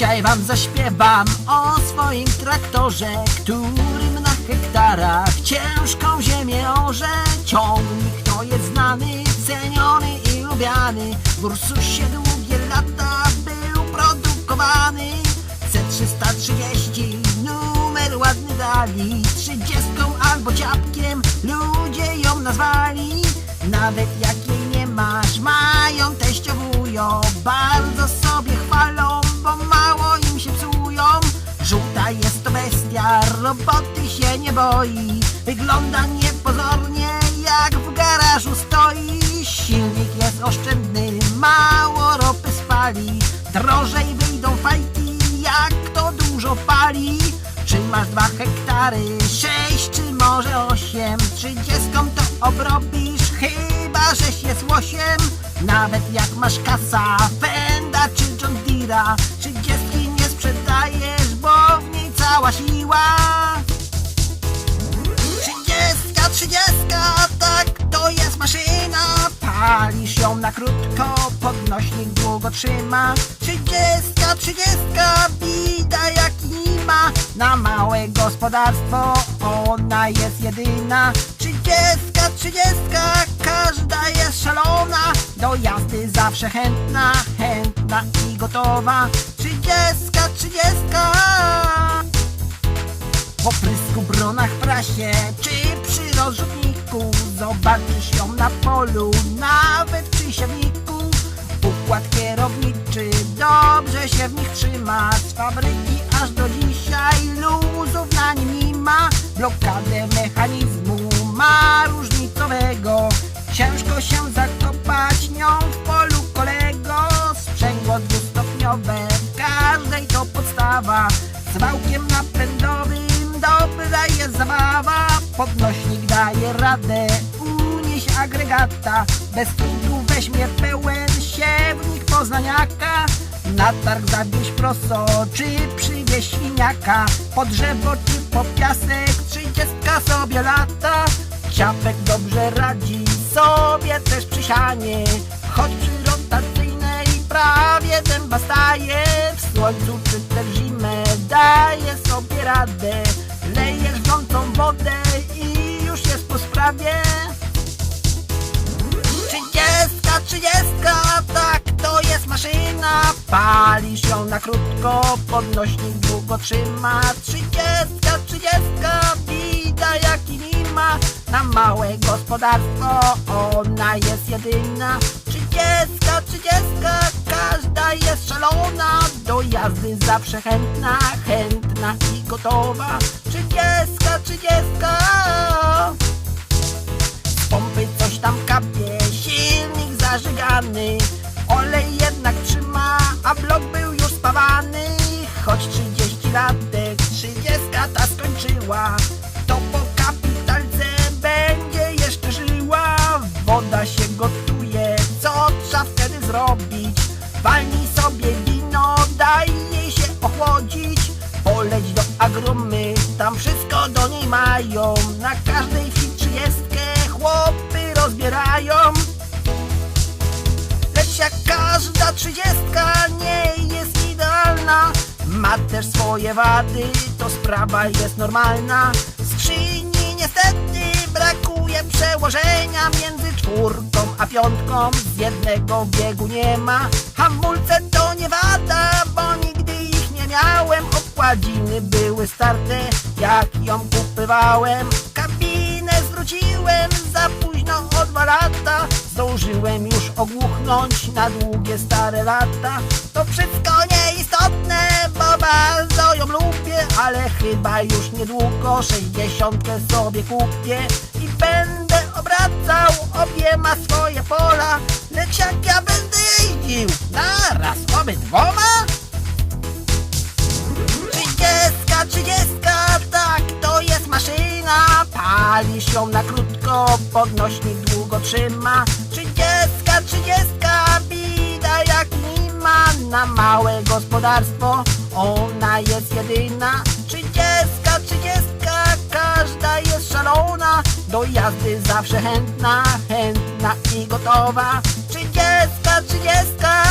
Dzisiaj wam zaśpiewam o swoim traktorze, którym na hektarach ciężką ziemię orze. Ciągnik to jest znany, ceniony i lubiany. W Ursusie długie lata był produkowany. C330 numer ładny dali, trzydziestką albo ciapkiem ludzie ją nazwali. Nawet jak wygląda niepozornie jak w garażu stoi. Silnik jest oszczędny, mało ropy spali, drożej wyjdą fajki, jak to dużo pali. Czy masz dwa hektary, sześć czy może osiem? Trzydziestką to obrobisz, chyba żeś jest łosiem. Nawet jak masz kasa, Fenda czy John Deere'a, trzydziestki nie sprzedajesz, bo w niej cała siła. Trzydziestka, tak, to jest maszyna. Palisz ją na krótko, podnośnik długo trzyma. Trzydziestka, trzydziestka, bida jak ma. Na małe gospodarstwo ona jest jedyna. Trzydziestka, trzydziestka, każda jest szalona. Do jazdy zawsze chętna, chętna i gotowa. Trzydziestka, trzydziestka. Po prysku, bronach, prasie czy przy rozrzutniku Zobaczysz ją na polu, nawet przy siewniku. Układ kierowniczy dobrze się w nich trzyma Z fabryki aż do dzisiaj luzów na nim nie ma. Blokadę mechanizmu ma różnicowego Ciężko się zakopać nią w polu kolego. Sprzęgło dwustopniowe, w każdej to podstawa. Z wałkiem napędowym dobra jest zabawa daje radę unieść agregata. Bez trudu weźmie pełen siewnik poznaniaka. Na targ zawieź proso, czy przywieź świniaka Po drzewo czy po piasek, trzydziestka sobie lata. Ciapek dobrze radzi sobie też przy sianie. Choć przy rotacyjnej prawie dęba staje. W słońcu czy też zimę daje sobie radę. Lejesz wrzącą wodę sprawie Trzydziestka, trzydziestka, tak to jest maszyna. Palisz ją na krótko, podnośnik długo trzyma Trzydziestka, trzydziestka, bida jak i nie ma. Na małe gospodarstwo ona jest jedyna. Trzydziestka, trzydziestka, każda jest szalona. Do jazdy zawsze chętna, chętna i gotowa. Trzydziestka, trzydziestka Choć 30 latek, 30 ta skończyła. To po kapitalce będzie jeszcze żyła. Woda się gotuje, co trzeba wtedy zrobić? Walnij sobie wino, daj jej się ochłodzić. Poleć do agromy, tam wszystko do niej mają. Na każdej swoje wady, to sprawa jest normalna. Skrzyni niestety brakuje przełożenia Między czwórką a piątką. Z jednego biegu nie ma. Hamulce to nie wada, bo nigdy ich nie miałem. Okładziny były starte, jak ją kupywałem. Kabinę zwróciłem za późno o dwa lata Zdążyłem już ogłuchnąć na długie stare lata. To wszystko nieistotne, bo bardzo ją lubię Ale chyba już niedługo sześćdziesiątkę sobie kupię. I będę obracał obiema swoje pola Lecz jak ja będę jeździł naraz obydwoma? Trzydziestka, trzydziestka, tak, to jest maszyna Palisz ją na krótko, podnośnik długo trzyma. Trzydziestka, trzydziestka, bida jak nie ma Na małe gospodarstwo, ona jest jedyna. Trzydziestka, trzydziestka, każda jest szalona. Do jazdy zawsze chętna, chętna i gotowa. Trzydziestka, trzydziestka